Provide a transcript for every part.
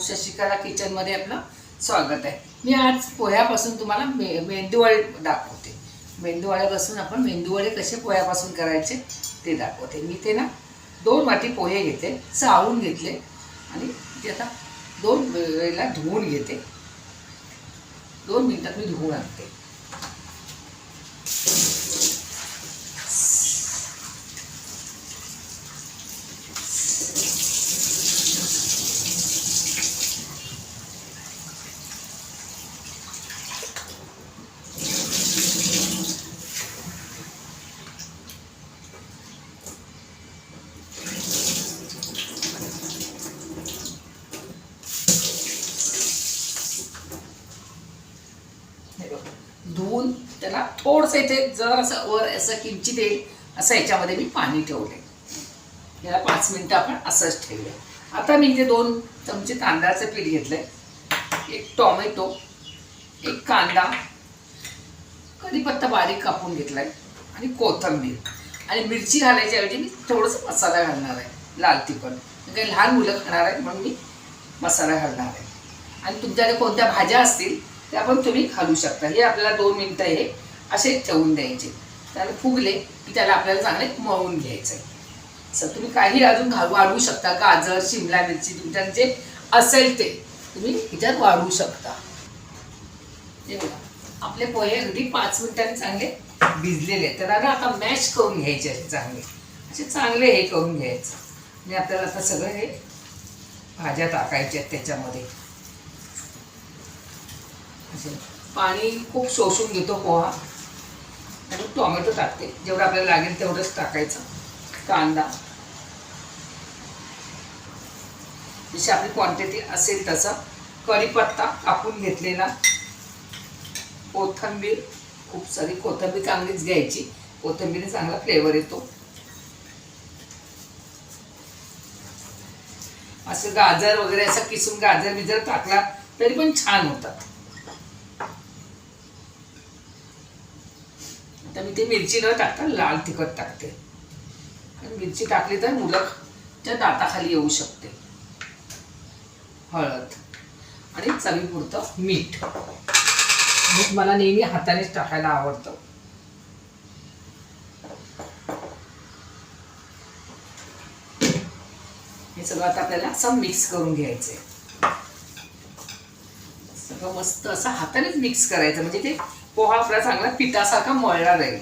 शशिकला किचनमध्ये आपलं स्वागत आहे. मी आज पोह्यापासून तुम्हाला मे मेंदूवडे दाखवते. मेंदूवड्यापासून आपण मेंदूवडे कसे पोह्यापासून करायचे ते दाखवते. मी ते ना दोन वाटी पोहे घेते चाळून घेतले आणि ते आता दोन वेळेला धुवून घेते. दोन मिनटात मी धुवून आणते हे बघ. धुवून त्याला थोडंसं इथे जर असं वर असं किंचित येईल असं याच्यामध्ये मी पाणी ठेवले याला पाच मिनटं आपण असंच ठेवले आता मी इथे दोन चमचे तांदळाचं पीठ घेतलंय. एक टॉमॅटो एक कांदा कढीपत्ता बारीक कापून घेतलाय आणि कोथिंबीर. आणि मिरची घालायच्या ऐवजी मी थोडंसं मसाला घालणार आहे लाल तिखट. काही लहान मुलं खाणार आहे म्हणून मी मसाला घालणार आहे. आणि तुमच्याकडे कोणत्या भाज्या असतील ते आपण तुम्ही घालू शकता. हे आपल्याला दोन मिनटं हे असे ठेवून द्यायचे. त्याला फुगले की त्याला आपल्याला चांगले मळून घ्यायचं आहे. सर तुम्ही काही अजून घालू वाढवू शकता गाजर शिमला मिरची तुमच्या जे असेल ते तुम्ही ह्याच्यात वाढवू शकता. हे बघा. आपले पोहे अगदी पाच मिनिटांनी चांगले भिजलेले तर त्याला ना आता मॅश करून घ्यायचे असे चांगले. असे चांगले हे करून घ्यायचं. आणि आपल्याला आता सगळं हे भाज्या टाकायच्या आहेत त्याच्यामध्ये. पाणी खूप शोषून घेतो पोहा. आणि टोमॅटो टाकते. जेवढं आपल्याला लागेल तेवढंच टाकायचं. कांदा. जशी आपली क्वांटिटी असेल तसं. कढीपत्ता कापून घेतलेला. कोथिंबीर. खूप सारी कोथिंबीर चांगलीच घ्यायची. कोथिंबीर चांगला फ्लेवर येतो. असं गाजर वगैरे असं किसून गाजर बिजर टाकला तरी पण छान होतात. तर मी ते मिरची न टाकता लाल तिखट टाकते. मिरची टाकली तर मुलंच्या दाताखाली येऊ शकते. हळद आणि चवीपुरतं मीठ. मीठ मला नेहमी हातानेच टाकायला आवडतं. हे सगळं आता आपल्याला असं मिक्स करून घ्यायचंय. सगळं मस्त असं हातानेच मिक्स करायचं. म्हणजे ते पोहा आपला चांगला पिठासारखा मळला जाईल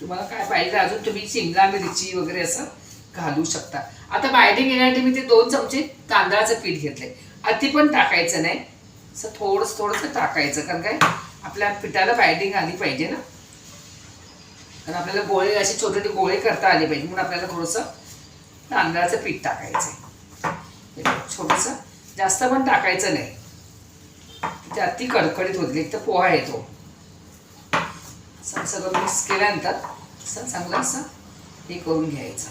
तुम्हाला काय पाहिजे अजून तुम्ही शिमला मिरची वगैरे असं घालू शकता. आता बायडिंग येण्यासाठी मी ते दोन चमचे तांदळाचं पीठ घेतलंय. अति पण टाकायचं नाही. असं थोडंसं थोडंसं टाकायचं कारण काय? आपल्या पिठाला बायडिंग आली पाहिजे ना. कारण आपल्याला गोळे असे छोटे छोटे गोळे करता आले पाहिजे म्हणून आपल्याला थोडंसं तांदळाचं पीठ टाकायचं थोडंसं जास्त पण टाकायचं नाही. ते अति कडकडीत होतली. एक तर पोहा येतो. असं सगळं मिक्स केल्यानंतर असं चांगलं असं हे करून घ्यायचं.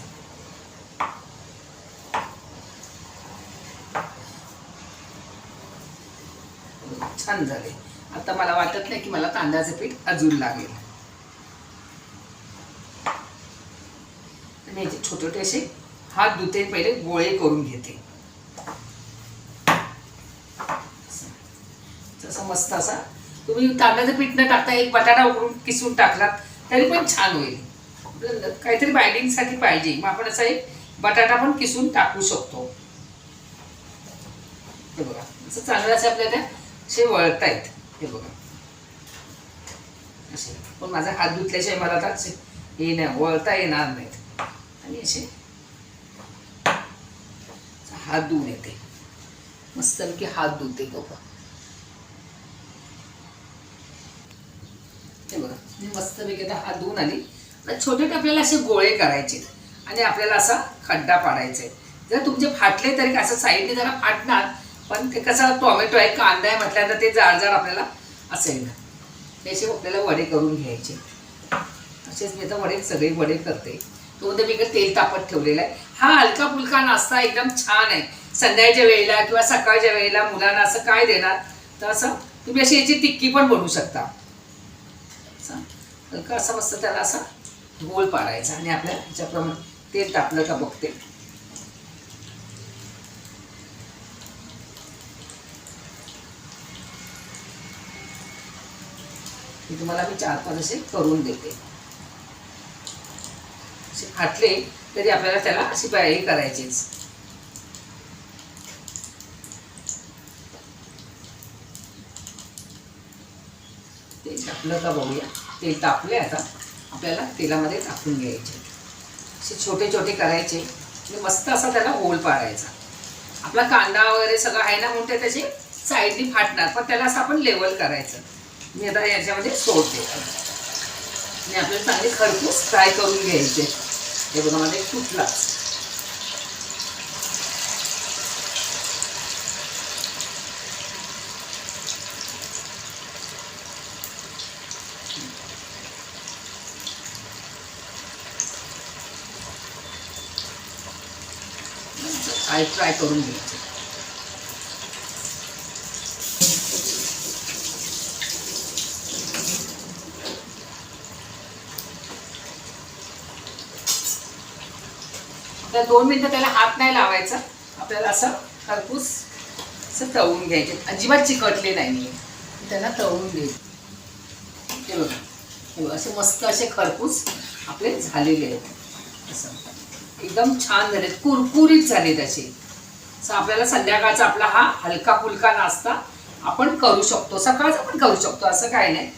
छान झाले. आता मला वाटत नाही की मला तांदळाचं पीठ अजून लागेल. आणि याचे छोटे छोटे असे हात धुते पहिले गोळे करून घेते. जसं मस्त असा. तुम्ही तांदळाचं पीठ न टाकता एक बटाटा उकडून किसून टाकलात तरी पण छान होईल. काहीतरी बायडिंगसाठी पाहिजे. मग आपण असा एक बटाटा पण किसून टाकू शकतो. हे बघा असं चांगलं असे आपल्याला त्या असे वळतायत. हे बघा. असे. पण माझा हात धुतल्याशिवाय मला आता हे नाही वळता येणार नाहीत. आणि असे हात धुवून येते. मस्त की हात धुते बघा हे बघा मी मस्तपैकी आता हात धुवून आली. आता छोटे छोटे आपल्याला असे गोळे करायचे आणि आपल्याला असा खड्डा पाडायचा आहे. जर तुमचे फाटले तरी असं साईडने जरा फाटणार पण ते कसं टोमॅटो आहे कांदा आहे म्हटल्यानंतर ते जाड जाड आपल्याला असेल ना हे असे आपल्याला वडे करून घ्यायचे असेच मी आता वडे सगळे वडे करते. तो मी इकडे तेल तापत ठेवलेला आहे. हा हलका फुलका नाश्ता एकदम छान आहे. संध्याकाळच्या वेळेला किंवा सकाळच्या वेळेला मुलांना असं काय देणार तर असं तुम्ही अशी याची टिक्की पण बनवू शकता. असा हलका असा मस्त त्याला असा? गोल पाडायचा आणि आपल्या ह्याच्याप्रमाणे. तेल तापलं का बघते. तुम्हाला मी चार पाच असे करून देते. असे फाटले तरी आपल्याला त्याला अशी पाय हे करायचीच. ते तापलं का बघूया. तेल तापले आता. आपल्याला तेलामध्ये टाकून घ्यायचे. असे छोटे छोटे करायचे. आणि मस्त असा त्याला होल पाडायचा. आपला कांदा वगैरे सगळं आहे ना म्हणून ते त्याचे साईडनी फाटणार. पण त्याला असं आपण लेवल करायचं. मी आता याच्यामध्ये सोडते. आणि आपल्याला चांगले खरपूस फ्राय करून घ्यायचे. हे बघा माझे तुटला. फ्राय फ्राय करून घ्यायचे तर दोन मिनिटं त्याला हात नाही लावायचा. आपल्याला असं खरपूस असं तळून घ्यायचे. अजिबात चिकटले नाही. त्याला तळून घ्यायचे. हे बघा. हे बघा असे मस्त असे खरपूस आपले झालेले आहेत. असं. एकदम छान झालेत. कुरकुरीत झालेत असे. आपल्याला संध्याकाळचा आपला हा हलका फुलका नाश्ता आपण करू शकतो. सकाळचा पण करू शकतो असं काय नाही.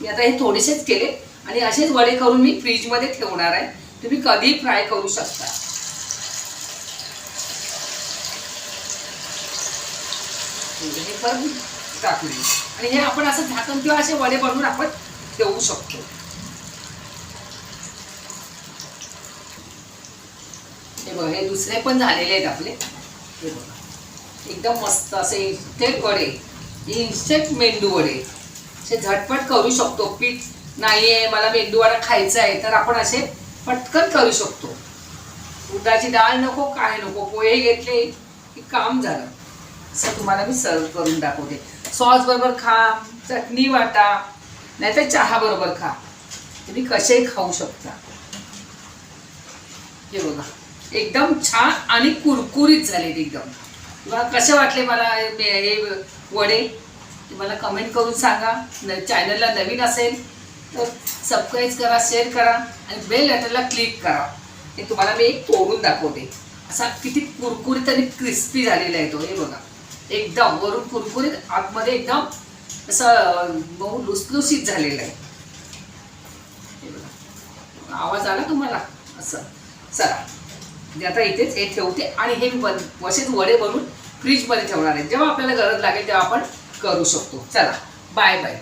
मी आता हे थोडेसेच केले आणि असेच वडे करून मी फ्रीजमध्ये ठेवणार आहे. तुम्ही कधी फ्राय करू शकता. म्हणजे हे परत टाकले आणि हे आपण असं झाकण किंवा असे वडे बनवून आपण ठेवू शकतो. बघा हे दुसरे पण झालेले आहेत आपले. हे बघा. एकदम मस्त असे इन्स्टेंट वडे इन्स्टेंट मेंदू वडे. असे झटपट करू शकतो. पीठ नाही आहे मला मेंदू वडा खायचा आहे तर आपण असे पटकन करू शकतो. उडदाची डाळ नको काय नको पोहे घेतले की काम झालं. असं तुम्हाला मी सर्व करून दाखवते. सॉस बरोबर खा चटणी वाटा नाहीतर चहा बरोबर खा. तुम्ही कसेही खाऊ शकता. हे बघा. एकदम छान आणि कुरकुरीत झालेत एकदम. किंवा कसे वाटले मला हे हे वडे? मला कमेंट करून सांगा. न चॅनलला नवीन असेल तर सबस्क्राईब करा शेअर करा आणि बेल बटनला क्लिक करा. हे तुम्हाला मी एक तोडून दाखवते. असा किती कुरकुरीत आणि क्रिस्पी झालेला आहे तो. हे बघा. एकदम वरून कुरकुरीत आतमध्ये एकदम असं बहु लुसलुसीत झालेलं आहे. हे बघा. आवाज आला तुम्हाला? असं. चला. म्हणजे आता इथेच हे ठेवते आणि हे मी बन वडे बनवून फ्रीजमध्ये ठेवणार आहे. जेव्हा आपल्याला गरज लागेल तेव्हा आपण करू शकतो. चला बाय बाय